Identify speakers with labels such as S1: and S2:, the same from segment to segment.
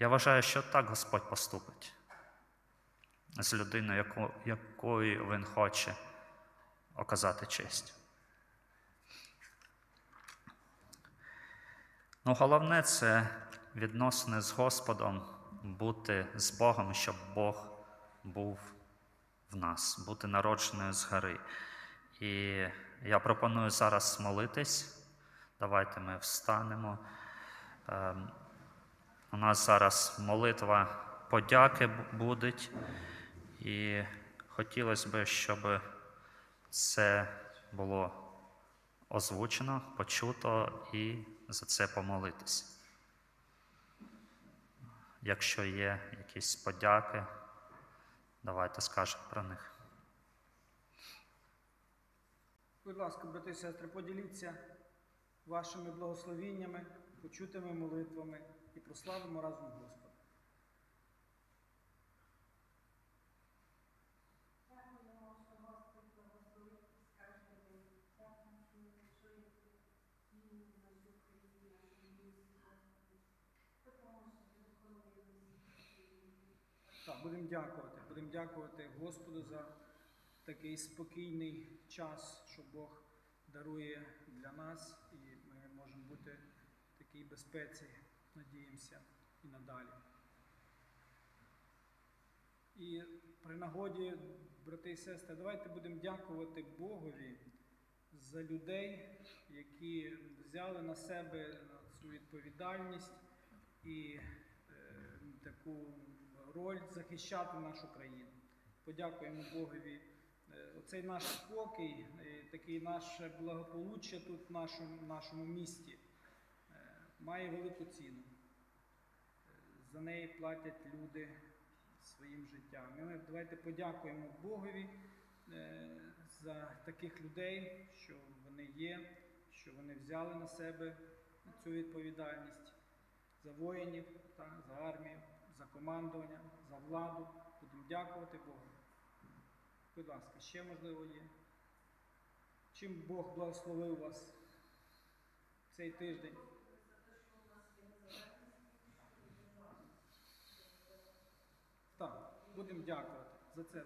S1: Я вважаю, що так Господь поступить з людиною, якою Він хоче оказати честь. Ну, головне це відносини з Господом, бути з Богом, щоб Бог був в нас, бути народженою згори. І я пропоную зараз молитись. Давайте ми встанемо. У нас зараз молитва подяки бу- буде, і хотілося б, щоб це було озвучено, почуто і за це помолитись. Якщо є якісь подяки, давайте скажемо про них.
S2: Будь ласка, брати і сестри, поділіться вашими благословіннями, почутими молитвами і прославимо разом Господа. Так, будемо дякувати. Будемо дякувати Господу за такий спокійний час, що Бог дарує для нас, і ми можемо бути в такій безпеці, надіємося, і надалі. І при нагоді, брати і сестри, давайте будемо дякувати Богові за людей, які взяли на себе цю відповідальність і е, таку роль захищати нашу країну. Подякуємо Богові. Е, Оцей наш спокій, е, такий наше благополуччя тут в нашому, нашому місті має велику ціну. За неї платять люди своїм життям. І ми давайте подякуємо Богові е, за таких людей, що вони є, що вони взяли на себе цю відповідальність за воїнів, та, за армію, за командування, за владу. Будемо дякувати Богу. Будь ласка, ще можливо є. Чим Бог благословив вас цей тиждень? Так, будемо дякувати за це.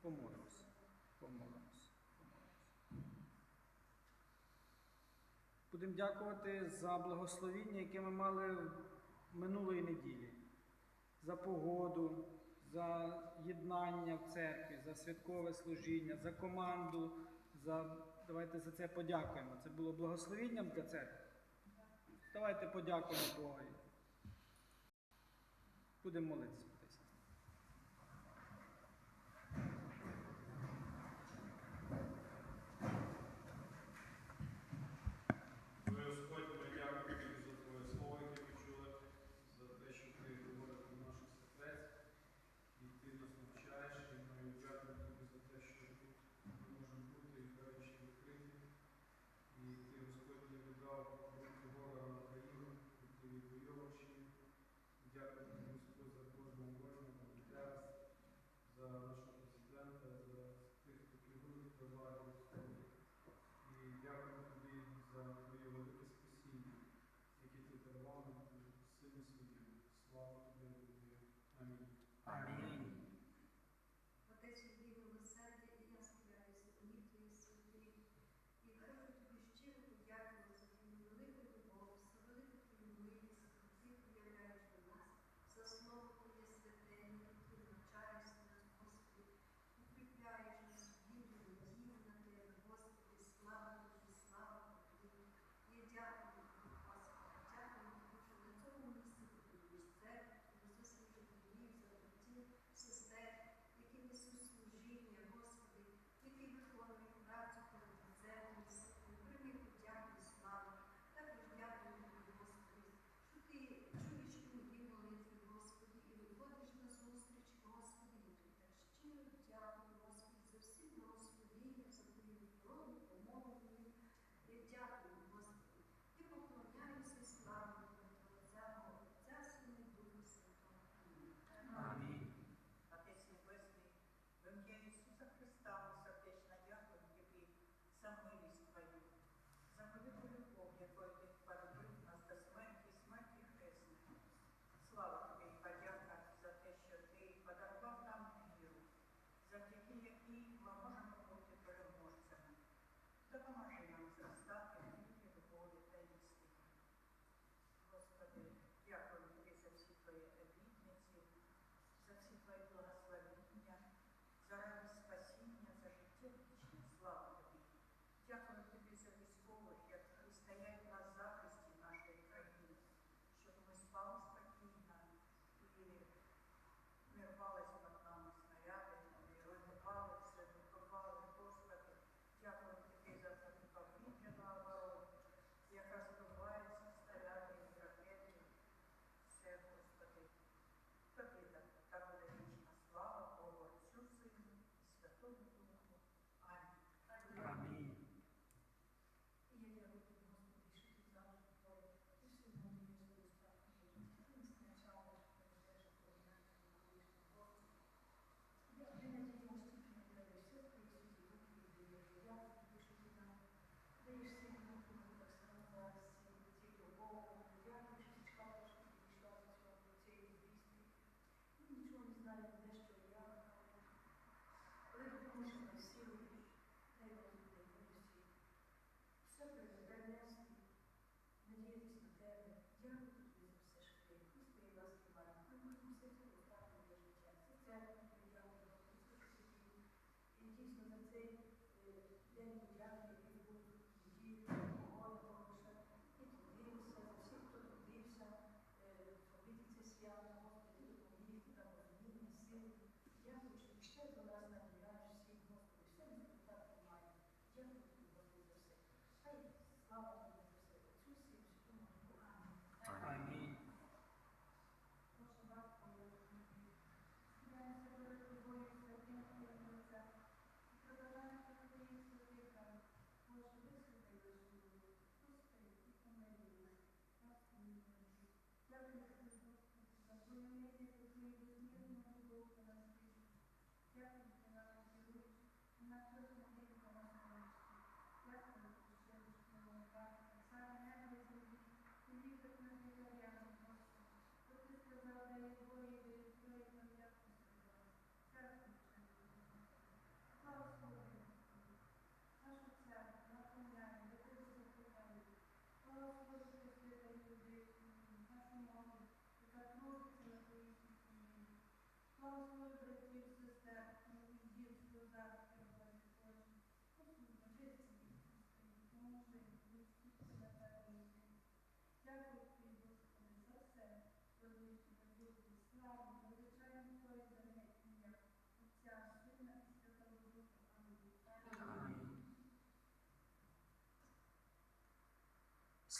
S2: Помолимося. Помолимося. Будемо дякувати за благословіння, яке ми мали минулої неділі, за погоду, за єднання в церкві, за святкове служіння, за команду. За... Давайте за це подякуємо. Це було благословінням для церкви. Давайте подякуємо Богові. Будемо молитися.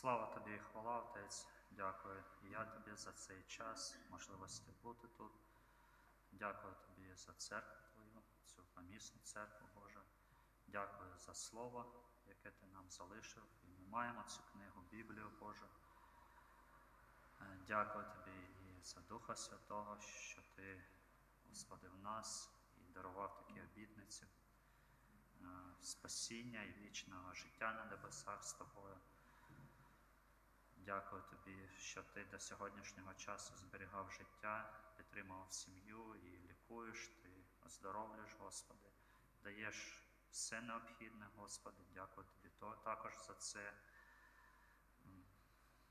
S1: Слава тобі хвала, Отець. Дякую. Я тобі за цей час, можливості бути тут. Дякую тобі за церкву твою, цю помісну церкву Божа. Дякую за слово, яке ти нам залишив. І ми маємо цю книгу, Біблію Божу. Е, Дякую тобі і за Духа Святого, що ти, Господи, в нас і дарував такі обітниці е, спасіння і вічного життя на небесах з тобою. Дякую тобі, що ти до сьогоднішнього часу зберігав життя, підтримував сім'ю і лікуєш, ти оздоровлюєш, Господи, даєш все необхідне, Господи. Дякую тобі то, також за це,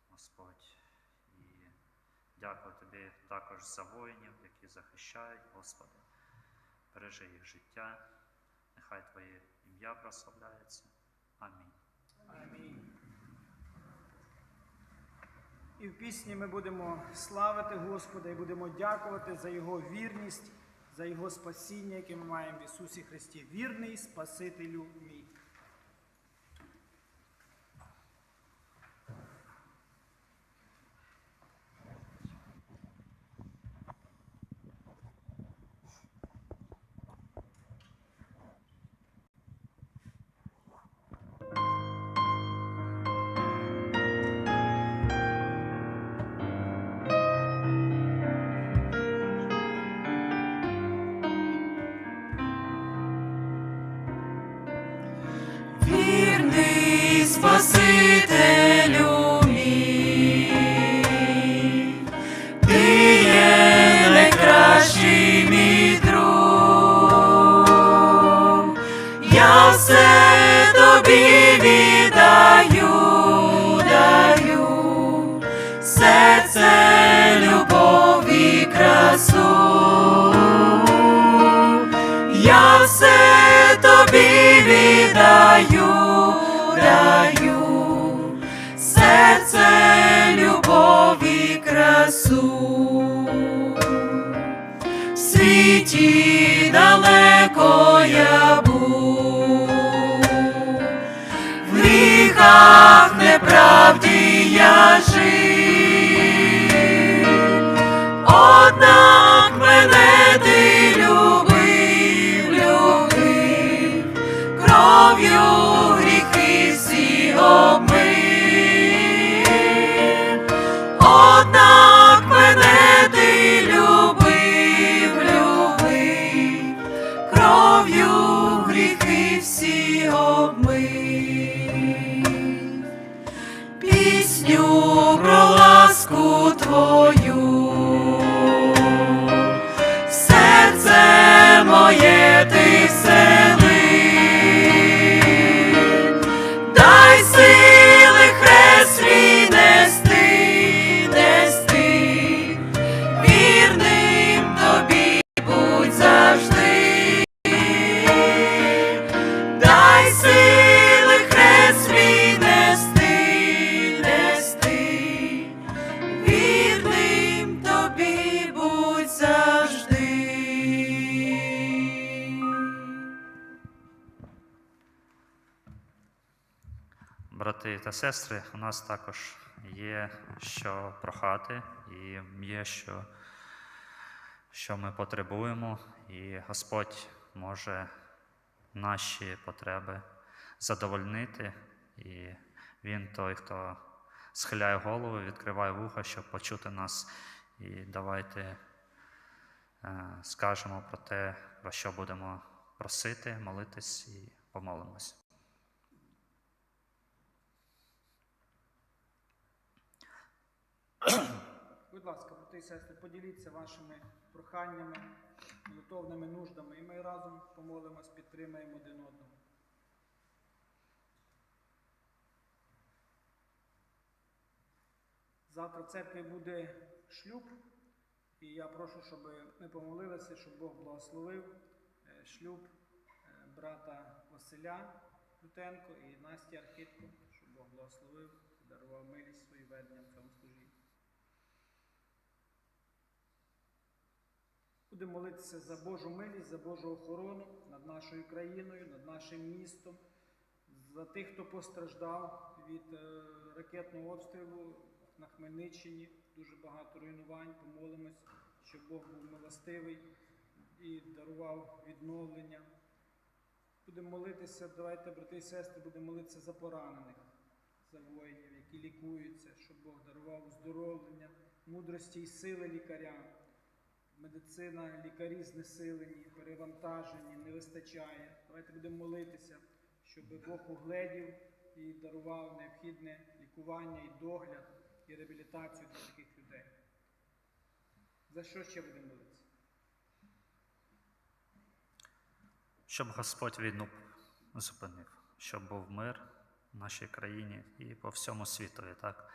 S1: Господь. І дякую тобі також за воїнів, які захищають, Господи. Бережи їх життя, нехай Твоє ім'я прославляється. Амінь.
S2: Амінь. І в пісні ми будемо славити Господа і будемо дякувати за Його вірність, за Його спасіння, яке ми маємо в Ісусі Христі. Вірний Спасителю мій.
S3: Віддаю, даю, серце, любов і красу. В світі далеко я був, в гріхах неправді я жив. Однак пісню про ласку твою.
S1: Брати та сестри, у нас також є що прохати, і є що, що ми потребуємо, і Господь може наші потреби задовольнити, і Він той, хто схиляє голову, відкриває вуха, щоб почути нас. І давайте е, скажемо про те, про що будемо просити, молитись і помолимось.
S2: Будь ласка, брати і сестри, поділіться вашими проханнями, молитовними нуждами, і ми разом помолимось, підтримаємо один одного. Завтра в церкві буде шлюб, і я прошу, щоб ми помолилися, щоб Бог благословив е, шлюб е, брата Василя Лютенко і Насті Архитко, щоб Бог благословив дарував милість свої ведення в цьому служінні. Будемо молитися за Божу милість, за Божу охорону над нашою країною, над нашим містом, за тих, хто постраждав від е, ракетного обстрілу на Хмельниччині. Дуже багато руйнувань. Помолимось, щоб Бог був милостивий і дарував відновлення. Будемо молитися, давайте, брати і сестри, будемо молитися за поранених, за воїнів, які лікуються, щоб Бог дарував оздоровлення, мудрості і сили лікарям. Медицина, лікарі знесилені, перевантажені, не вистачає. Давайте будемо молитися, щоб Бог угледів і дарував необхідне лікування і догляд і реабілітацію для таких людей. За що ще будемо молитися?
S1: Щоб Господь війну зупинив, щоб був мир в нашій країні і по всьому світові. Так?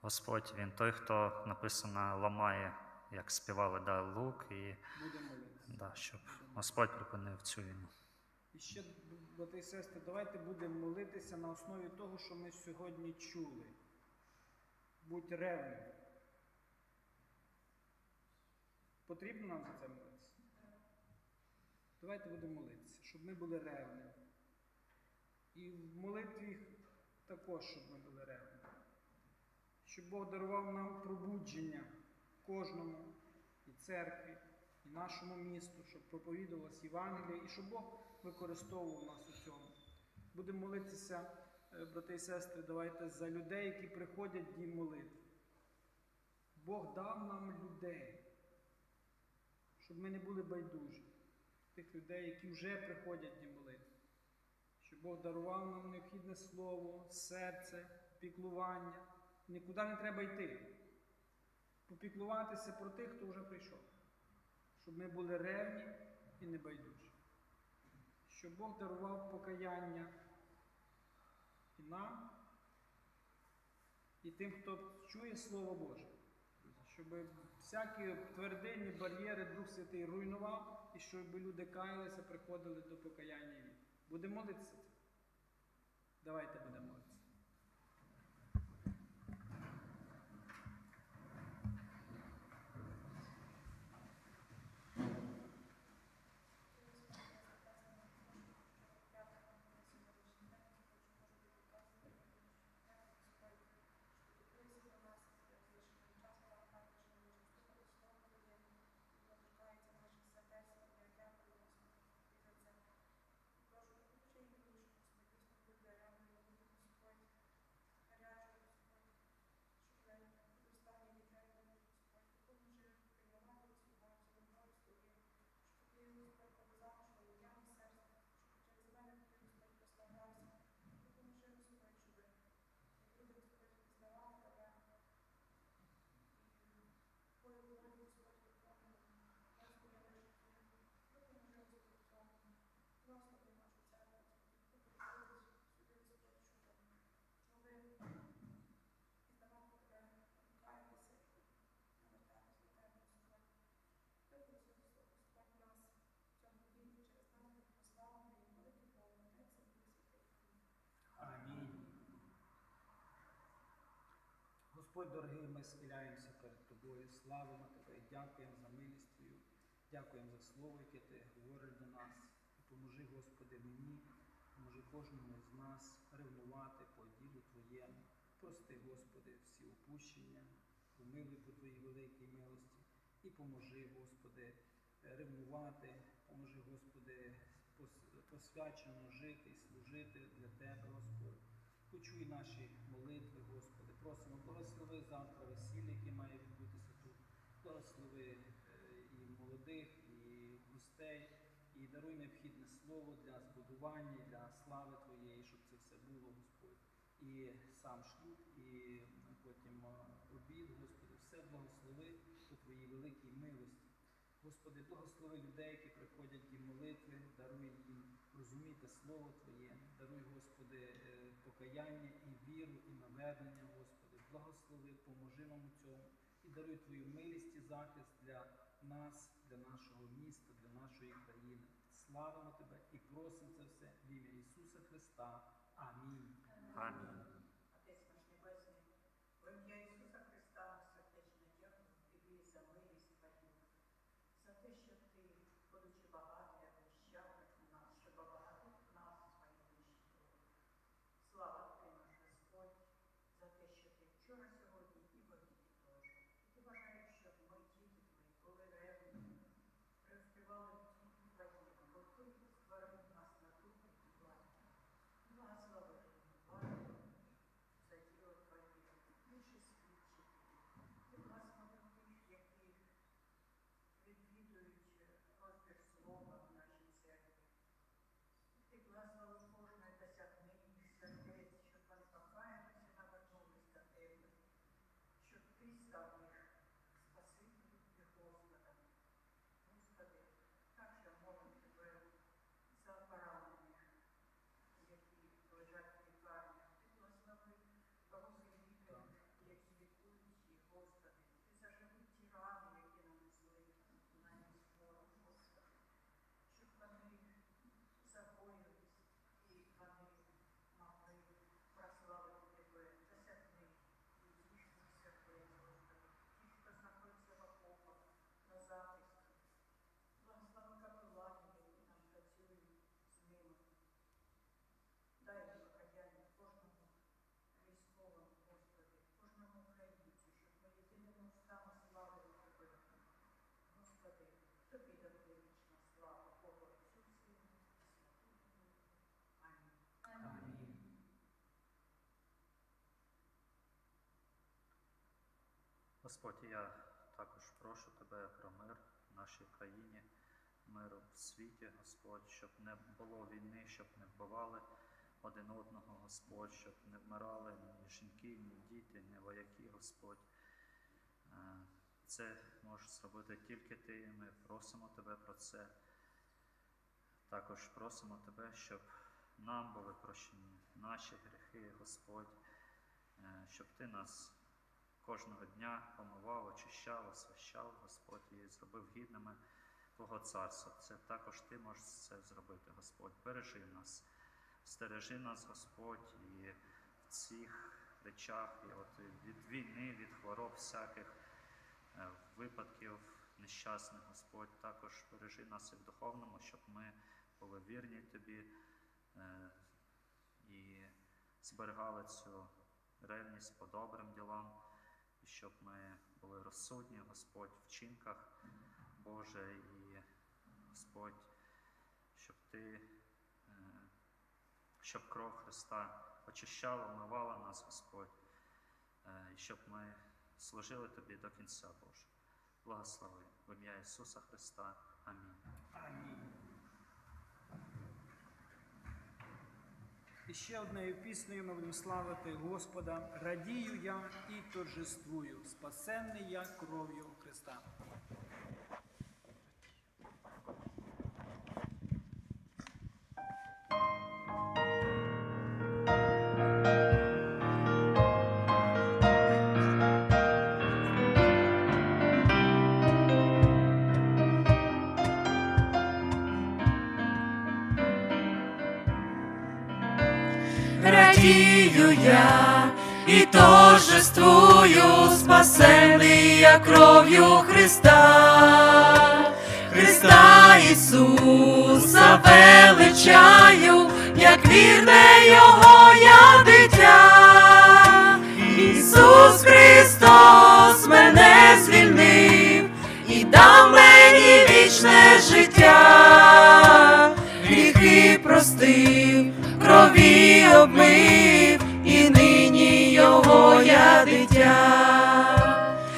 S1: Господь він той, хто написано ламає, як співали да, лук, і да, щоб Господь припинив цю війну.
S2: І ще, брати і сестри, давайте будемо молитися на основі того, що ми сьогодні чули. Будь ревним. Потрібно нам за це молитися? Давайте будемо молитися, щоб ми були ревними. І в молитві також, щоб ми були ревними. Щоб Бог дарував нам пробудження кожному і церкві, і нашому місту, щоб проповідувалась Євангелія, і щоб Бог використовував нас у цьому. Будемо молитися, е, брати і сестри, давайте за людей, які приходять в дім молитви. Бог дав нам людей, щоб ми не були байдужі. Тих людей, які вже приходять в дім молитви. Щоб Бог дарував нам необхідне слово, серце, піклування. Нікуди не треба йти. Попіклуватися про тих, хто вже прийшов. Щоб ми були ревні і небайдужі. Щоб Бог дарував покаяння і нам, і тим, хто чує Слово Боже. Щоб всякі твердині, бар'єри Дух Святий руйнував, і щоб люди каялися, приходили до покаяння. Будемо молитися? Давайте будемо молитися. Амінь. Господь дорогий, ми схиляємося перед Тобою, славимо Тебе дякуємо за милість Твою, дякуємо за слово, яке Ти говориш до нас. Поможи, Господи, мені, поможи кожному з нас ревнувати по ділу Твоєму. Прости, Господи, всі опущення, помилуй по Твоїй великій милості і поможи, Господи, ревнувати, поможи, Господи, посвячено жити і служити для Тебе, Господь. Почуй наші молитви, Господи. Просимо, благослови завтра весілля, яке має відбутися тут. Благослови е, і молодих, і гостей, і даруй необхідне слово для збудування, для слави Твоєї, щоб це все було, Господь. І сам шлюб, і потім е, обід, Господи, все благослови по Твоїй великій милості. Господи, благослови людей, які приходять в молитви, даруй їм розуміти Слово Твоє, даруй, Господи, е, покаяння і віру, і навернення, Господи. Благослови, поможи нам у цьому і даруй Твою милість і захист для нас, для нашого міста, для нашої країни. Славимо Тебе і просимо це все в ім'я Ісуса Христа. Амінь.
S1: Амінь. Господь, я також прошу Тебе про мир в нашій країні, мир в світі, Господь, щоб не було війни, щоб не вбивали один одного, Господь, щоб не вмирали ні жінки, ні діти, ні вояки, Господь. Е, Це можеш зробити тільки Ти. і Ми просимо Тебе про це. Також просимо Тебе, щоб нам були прощені наші гріхи, Господь, е, щоб Ти нас кожного дня помивав, очищав, освящав, Господь, і зробив гідними Твого царства. Це також Ти можеш це зробити, Господь. Бережи нас, стережи нас, Господь, і в цих речах, і от від війни, від хвороб всяких е, випадків нещасних, Господь, також бережи нас і в духовному, щоб ми були вірні Тобі е, і зберігали цю ревність по добрим ділам, щоб ми були розсудні, Господь, в вчинках Боже, і Господь, щоб Ти, е, щоб кров Христа очищала, омивала нас, Господь, е, і щоб ми служили Тобі до кінця, Боже. Благослови в ім'я Ісуса Христа. Амінь.
S2: Амінь. І ще однею піснею ми будемо славити Господа. Радію я і торжествую, спасенний я кров'ю Христа.
S3: Радію я і торжествую, спасений я кров'ю Христа, Христа Ісуса величаю, як вірне Його я дитя. Ісус Христос мене звільнив і дав мені вічне життя, гріхи простив, крові обмив, і нині його я дитя.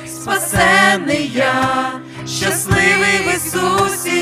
S3: Спасений я, щасливий в Ісусі,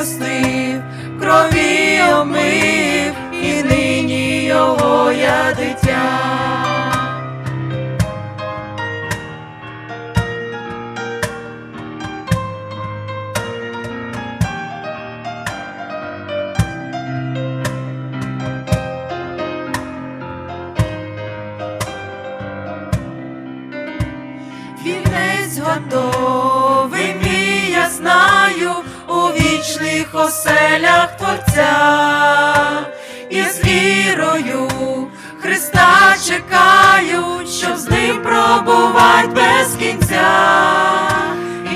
S3: простив, крові омив, і нині його я дитя. Вінець готовий оселях Творця, і з вірою Христа чекаю, щоб з ним пробувать без кінця.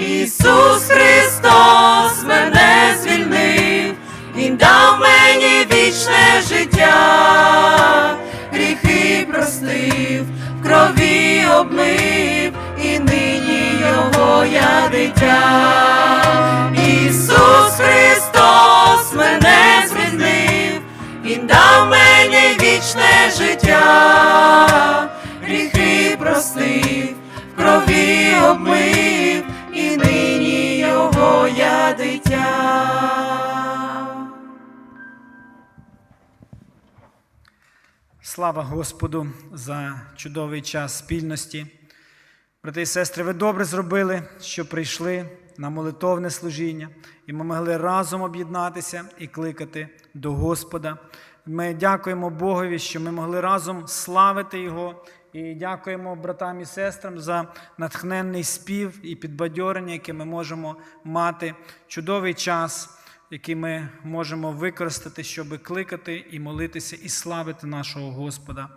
S3: Ісус Христос мене звільнив, Він дав мені вічне життя, гріхи простив, в крові обмив, і нині його я дитя. Ісус Христос дав мені вічне життя, гріхи простив, в крові обмив, і нині його я дитя.
S2: Слава Господу за чудовий час спільності. Брати і сестри, ви добре зробили, що прийшли на молитовне служіння, і ми могли разом об'єднатися і кликати до Господа. Ми дякуємо Богові, що ми могли разом славити Його. І дякуємо братам і сестрам за натхненний спів і підбадьорення, яке ми можемо мати. Чудовий час, який ми можемо використати, щоб кликати і молитися, і славити нашого Господа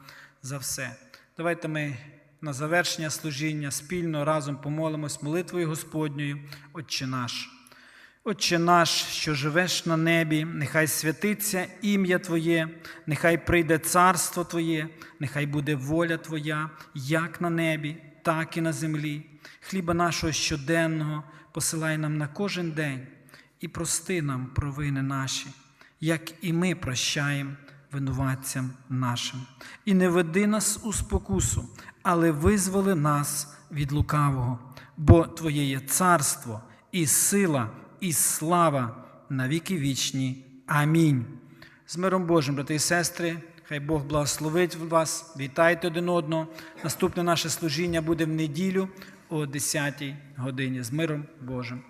S2: за все. Давайте ми на завершення служіння спільно разом помолимось молитвою Господньою, Отче наш. Отче наш, що живеш на небі, нехай святиться ім'я Твоє, нехай прийде царство Твоє, нехай буде воля Твоя, як на небі, так і на землі. Хліба нашого щоденного посилай нам на кожен день і прости нам провини наші, як і ми прощаємо винуватцям нашим. І не веди нас у спокусу, але визволи нас від лукавого, бо Твоє є царство і сила, і слава на віки вічні. Амінь. З миром Божим, брати і сестри, хай Бог благословить вас. Вітайте один одного. Наступне наше служіння буде в неділю о 10 годині. З миром Божим.